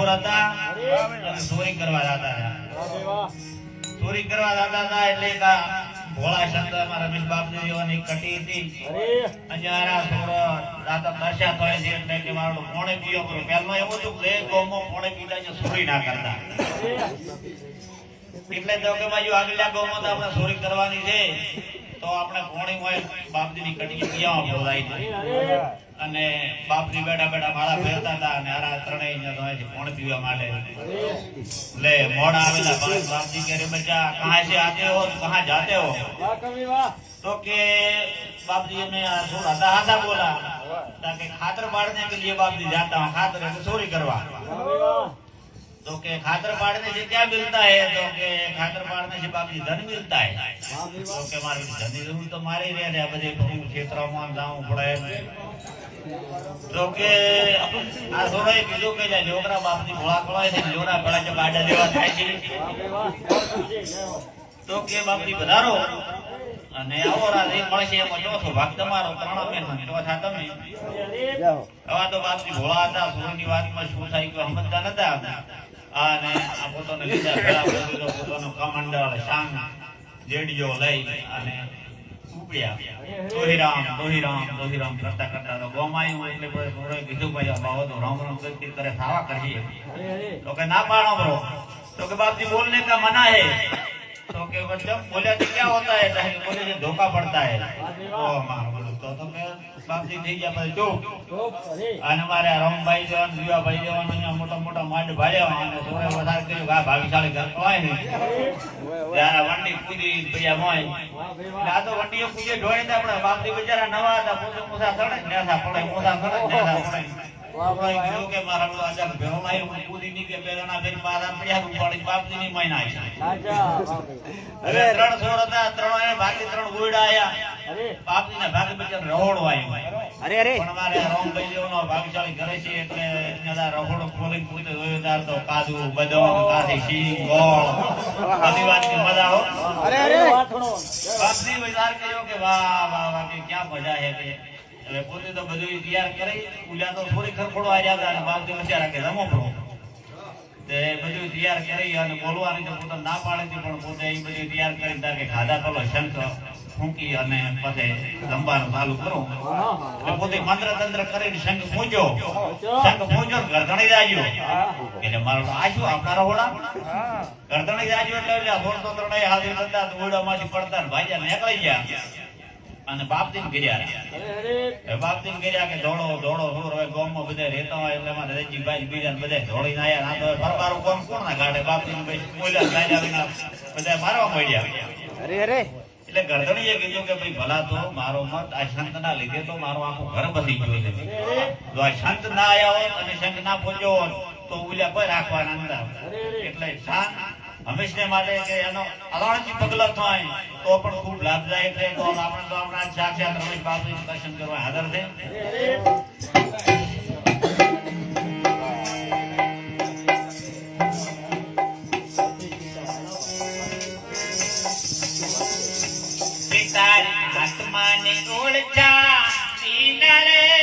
સોર હતા. ચોરી કરવા જતા હતા ચોરી કરવા જતા હતા એટલે ભોળા શંકર રમેશ બાપની કટી હતી. એવું કે ગોમો ચોરી ના કરતા. એટલે તો કે બાજુ આગલા તો આપણે ચોરી કરવાની છે. તો આપણે પોણી હોય બાપજીની કટી ક્યાં બોલાય અને બાપની બેડા બેડા માળા પહેરતા હતા અને આરા ત્રણેય ને તો પીવા માટે લે મોડા આવેલા બાપજી કે રે કહા છે આતે હો કહા જાતે હો? તો કે બાપજી ને થોડા દાદા બોલા ખાતર બાળને કે લીએ બાપજી જાતા ખાતર ચોરી કરવા. तो के खातर बांटने से क्या मिलता है तो के खातर बांटने से बाप जी धन मिलता है तो के मारे धन की जरूर तो मारे ही रहे बजे कहूँ क्षेत्र में जाऊँ पड़े તો કે આ થોડો કીધું કે જ્યાં છોકરા બાપની ભોળા ખોળાય છે જોરા ભેળા છે બાડા જેવા થાય છે તો કે બાપની વધારો અને આવો રાત એક મળશે એમાં ચોથો ભાગ તમારો ત્રણ અમે ને ચોથા તમે હવે તો બાપજી ભોળા હતા સુરની વાતમાં શું થાય કે સમજતા નતા અને આ પોતાને લીધા ભેળા કરી દીધો પોતાનો કમંડળ શાંગ જેડીઓ લઈ અને ઉપડ્યા દોહીરામ દોહીરામ દોહીરામ કરતા કરતા તો ગોમાયું એટલે પછી થોડોય કીધું ભાઈ આ બાવો તો રામ રામ કરતી કરે ખાવા કરીએ तो के ना पाड़ो ब्रो तो के बाप जी बोलने का मना है तो के बच्चों बोले तो क्या होता है तो के बोले से धोखा पड़ता है ओ मार बोलो तो तो બાપજી થઈ ગયા પછી ચૂપ અને મારે રામભાઈ જવાનું જીવાભાઈ જવાનું અહીંયા મોટા મોટા માંડ ભાડ્યા અને થોડે વધારે કર્યું કે આ ભાવિશાળી ઘર હોય ને. ત્યારે વંડી પૂજી પૈયા હોય. આ તો વંડીઓ પૂજે ઢોળે આપણે બાપજી બિચારા નવા હતા પોતે પોસા ચડે નેસા પડે પોસા ચડે નેસા પડે. ની. અરે અરે. પણ અમારે રામભાઈ જેવનો ભાગશાળી ઘરે છે એટલે એના રહોડો ખોલીને પૂછે જોયું તો કાજુ બદામ કાઠી સિંગ ગોળ. બધી વાતની મજા હો. અરે અરે. બાપજી વિચાર કર્યો કે વાહ વાહ વાહ કે ક્યાં મજા હે કે. એટલે પોતે તો બધું તૈયાર કરી ઉલ્યા તો થોડી ખરખોડો આવ્યા હતા અને વિચારા કે રમો પ્રો તે બધું તૈયાર કરી અને બોલવાની તો પોતે ના પાડે છે, પણ પોતે એ બધું તૈયાર કરીને તારે ખાધા પેલો શંખ ફૂંકી અને પછી જમવાનું ચાલુ કરું. એટલે પોતે મંત્ર તંત્ર કરીને શંખ પૂંજો શંખ પૂંજો ગરધણી જાજો એટલે મારો આજુ આકારો આપણા રહોડા ગરદણે જાજો એટલે થોડ તો ત્રણેય હાથી નતા ઓડામાંથી પડતા ભાઈ નીકળી ગયા. અને બાપદીન કર્યા બાપદીન કર્યા કે દોડો દોડો દોડ હવે ગામમાં બધા રહેતા હોય એટલે મારે રજીભાઈ બીજા બધા દોડીને આયા. ના તો ફરવારું ગામ કોણ ના કાઢે બાપદીન બોલ્યા ગાજા વિના બધા મારવા મળ્યા અરે અરે. એટલે ગરદણીએ કીધું કે ભાઈ ભલા તો મારો મત આ શંખ ના લીધે તો મારો આખું ઘર બધી ગયું છે. જો આ ના આવ્યા હોત અને શંખ ના પહોંચ્યો હોત તો ઉલ્યા કોઈ રાખવાના નતા. એટલે શાંત હંમેશને માટે કે એનો અલાણથી પગલા થાય, તો પણ ખૂબ લાભદાયક રહે. તો આપણે તો આપણા સાક્ષાત રમેશ બાપુ દર્શન કરવા હાજર છે. તારી આત્માને ઓળખા રે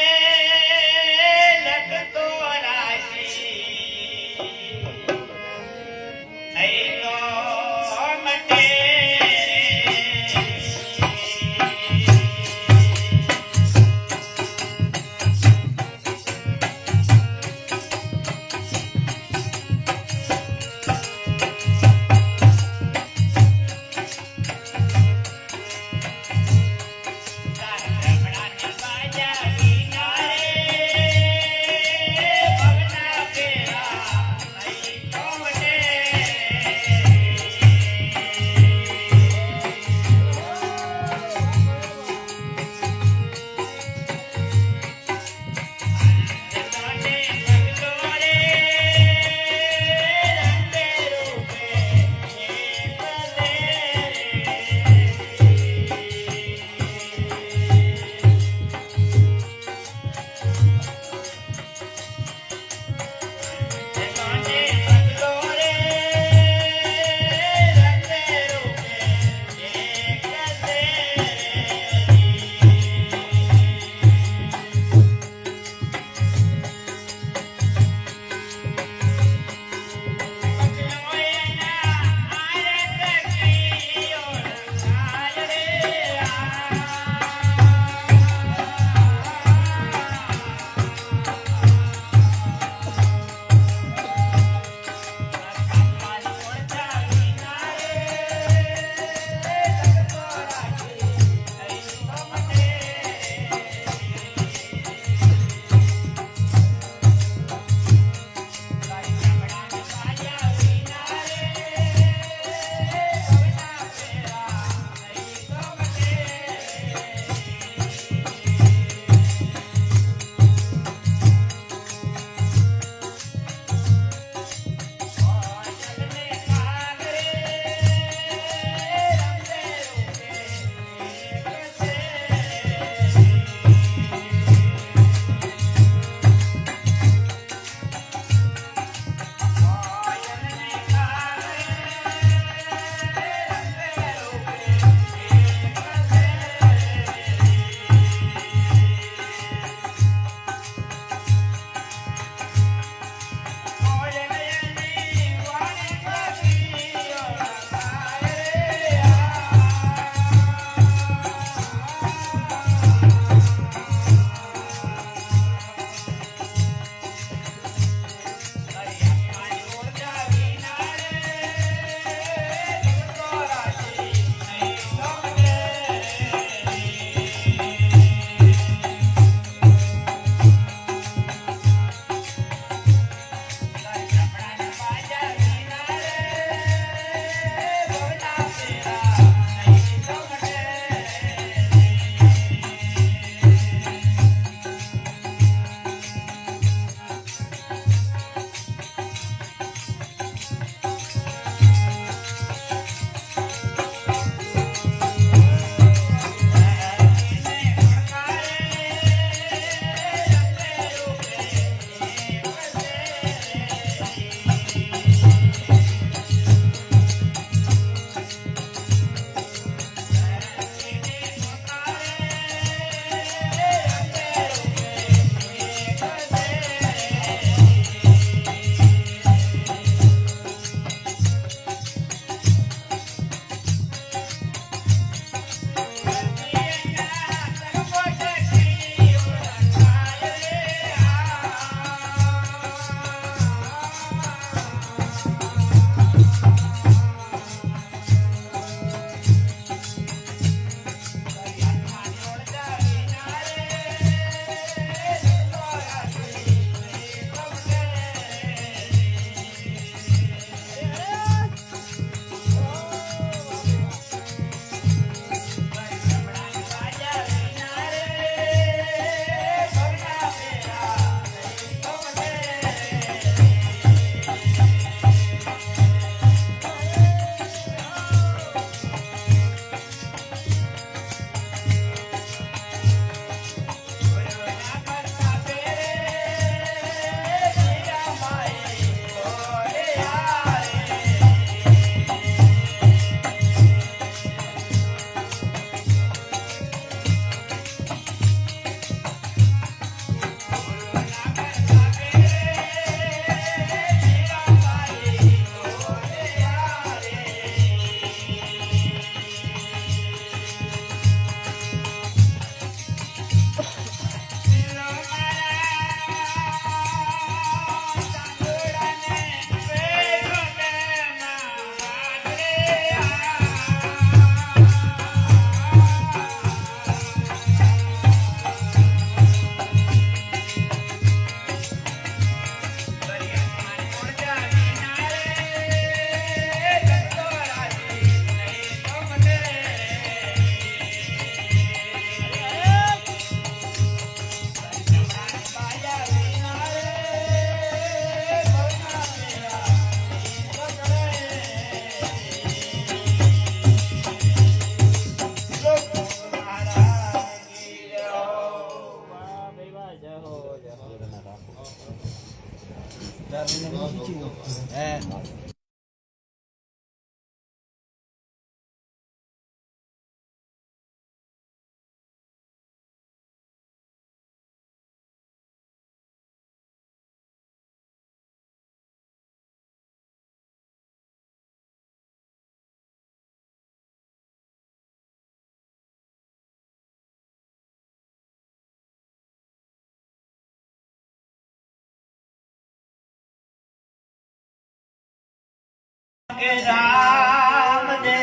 કે રામ દે.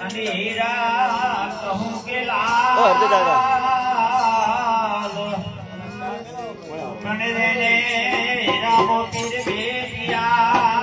અને હીરા કહું કે. લાલ. મને રે રામો પીર ભેટિયા.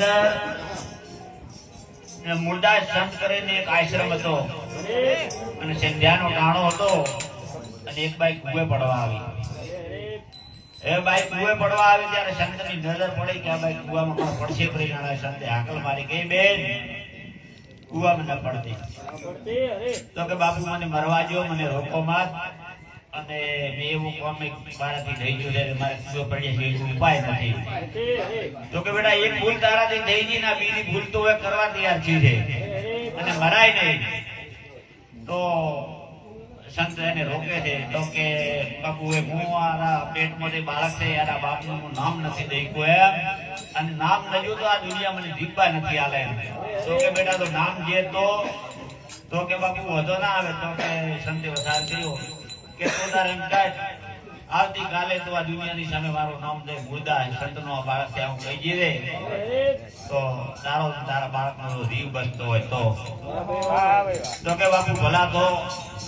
અંદર મુરદાસ સંત કરીને એક આશ્રમ હતો. અને સંધ્યાનો ટાણો હતો અને એક બાઈક કુએ પડવા આવી. એ બાઈક કુએ પડવા આવી ત્યારે સંતની નજર પડી કે આ બાઈક કુવામાં પડશે કરી નાના સંતે હાકલ મારી ગઈ બેન કુવામાં ન પડતી. તો કે, બાપુ, મને મરવા જો મને રોકો મત અને મેં એવું કોમિક મારાથી થઈ ગયું મારે કુએ પડી છે એવું ઉપાય નથી. તો કે બેટા, એક ભૂલ તારાથી થઈ ગઈ ના બીજી ભૂલ તો હવે કરવા તૈયાર છે. અને મરાય નહીં. તો સંત એને રોકે છે. તો કે, બાપુ એ હું આરા પેટમાંથી બાળક છે યાર બાપુ નું નામ નથી દઈકો એમ. અને નામ નજુ તો આ દુનિયા મને જીપવા નથી આલે. તો કે, બેટા, તો નામ જે તો તો કે બાપુ, વધો ના આવે. તો કે સંતે વધાર થયો કે તો તારે એમ કાંઈ આવતીકાલે તો આ દુનિયાની સામે મારું નામ દે મુર્દા સંતનો બાળક ત્યાં હું કહી દે. તો તારો તારા બાળકનો રીવ બનતો હોય તો. તો કે બાપુ ભલા તો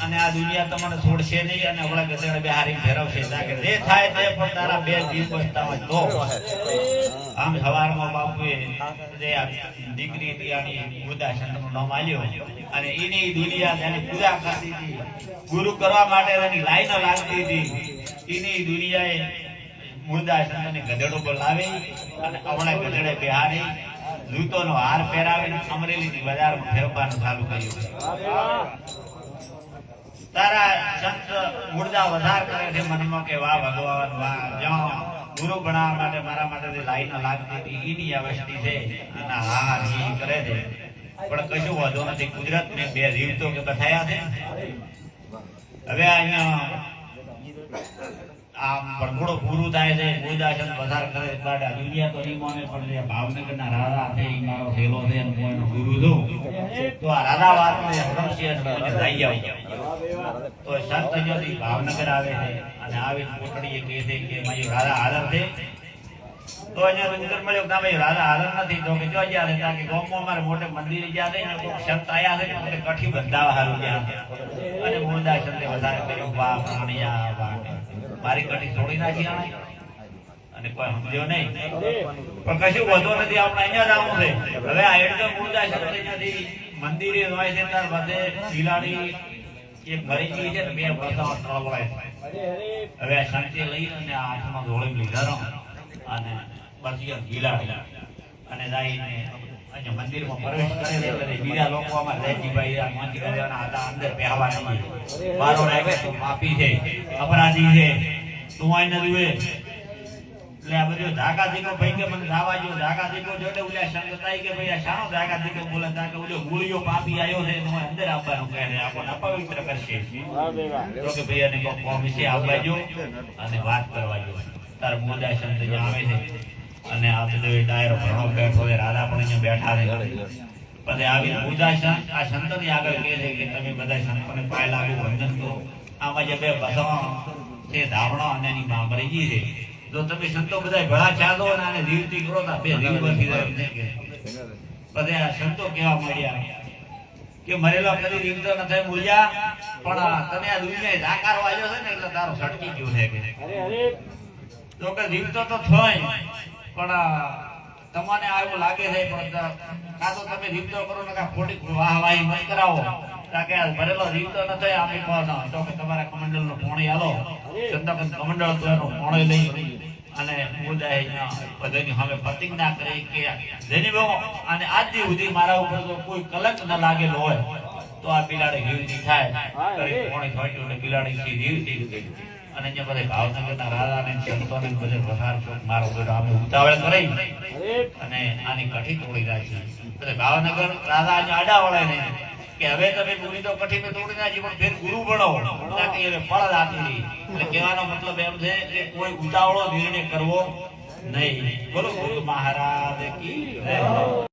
અને આ દુનિયા તમને છોડશે નહીં અને હમણાં ગધેડે બે હારી ફેરવશે કે જે થાય તે પણ તારા બે જીવ બચતા હોય તો. આમ સવારમાં બાપુએ જે દીકરી દિયાની મુર્દા સંતનું નામ આલ્યો. અને એની દુનિયા તેની પૂજા કરતી હતી. ગુરુ કરવા માટે એની લાઈનો લાગતી હતી. એની દુનિયાએ મુર્દા સંતને ગધેડો બોલાવી અને અવળે ગધેડે બિહારે, જૂતોનો હાર પહેરાવીને અમરેલીની બજારમાં ફેરવવાનું ચાલુ કર્યું. તારા સંત મુર્દા વધાર કરે છે મનમાં કે વાહ ભગવાન, વાહ જ્યાં ગુરુ બનાવવા માટે, મારા માટે જે લાઈનો લાગતી હતી એની આ છે. અને હા એ કરે છે. પણ કશું વધુ નથી. કુદરત ને બે જીવતો કે બતાયા છે? હવે અહીંયા આમ ભરઘોડો પૂરું થાય છે ગુરુદાસન પસાર કરે બટ દુનિયા તો નહીં માને પણ ભાવનગરના રાધા છે એ મારો થેલો છે અને હું એનો ગુરુ છું. તો આ રાધા વાતને મને લઈ આવો તો સંત જ્યોતિ ભાવનગર આવે છે અને આવી કોટડીએ કહે છે કે મારી રાધા હાજર છે. તો અહીંયા ઉત્તર મળ્યો ના ભાઈ રાધા હાજર નથી. તો કે જો ગયા છે ત્યાં કે ગામમાં અમારે મોટે મંદિરે ગયા છે ને કોઈક સંત આયા છે ને કઠી બંધાવા હારું ગયા અને મુરદા સંતે વધારે કર્યો વાહ પ્રાણિયા વાહ મારી કઠી છોડી નાખી આણે. અને કોઈ સમજ્યો નહીં. પણ કશું વધુ નથી, આપણે અહીંયા જ છે. હવે આ તો મુરદા સંતે અહીંયાથી મંદિરે હોય છે, ત્યાર બધે શિલાડી એક ભરી ગઈ છે ને, બે બતાવો ત્રણ હવે શાંતિ લઈ અને હાથમાં ધોળી લીધા અને બીજા ધાકા ધાકા શાનો ધાકા દીકો બોલે તા કે ઓલો ગુળિયો પાપી આવ્યો છે. અંદર આવવાનું કહે છે. આપણને અપવિત્ર કરશે. કે ભાઈ અને વાત કરવા જો. તાર મોદા સંત આવે છે. અને આ બધો ડાયરો ભણો બેઠો છે રાધા પણ અહીંયા બેઠા રહે પછી આવી સંત આ સંતની આગળ કહે છે કે તમે બધા સંતોને પાય લાગુ વંદન કરો. આમાં જે બે બસવા છે ધાવણો અને એની મામરીજી છે. જો તમે સંતો બધા ભળા ચાલો અને આને જીવતી કરો તો બે જાય એમ કે. પછી આ સંતો કેવા મળ્યા કે મરેલો કદી જીવતો નથી મૂલ્યા પણ તમે તને આ દુનિયાએ જાકારો આવ્યો છે ને એટલે તારો સટકી ગયો છે કે. તો કે જીવતો તો થોય. પણ તમને આવું લાગે છે પણ કાં તો તમે રીતો કરો ને કાં ખોટી વાહ વાહી મત કરાવો. કે ભરેલો જીવતો નથી આપણી પણ તો કે તમારા કમંડળ નો પોણી આલો. ચંદ્રકન કમંડળ તો એનો પોણી લઈ અને મુદાય બધાની સામે પ્રતિજ્ઞા કરી કે જેની બહુ અને આજ સુધી મારા ઉપર તો કોઈ કલંક ન લાગેલો હોય. તો આ બિલાડી જીવતી થાય. ને બિલાડી જીવતી ગઈ. અને અહીંયા બધે ભાવનગરના રાજાને સંતોને બધે વધાર મારો બેટો આમે ઉતાવળ કરી અને આની કઠી તોડી નાખી એટલે ભાવનગર રાજા અહીંયા આડા વળે ને કે હવે તમે પૂરી તો કઠી મેં તોડી નાખી, પણ ફેર ગુરુ બનો ના કે હવે ફળ આપી. એટલે કહેવાનો મતલબ એમ છે કે કોઈ ઉતાવળો નિર્ણય કરવો નહીં બોલો ગુરુ મહારાજ કી.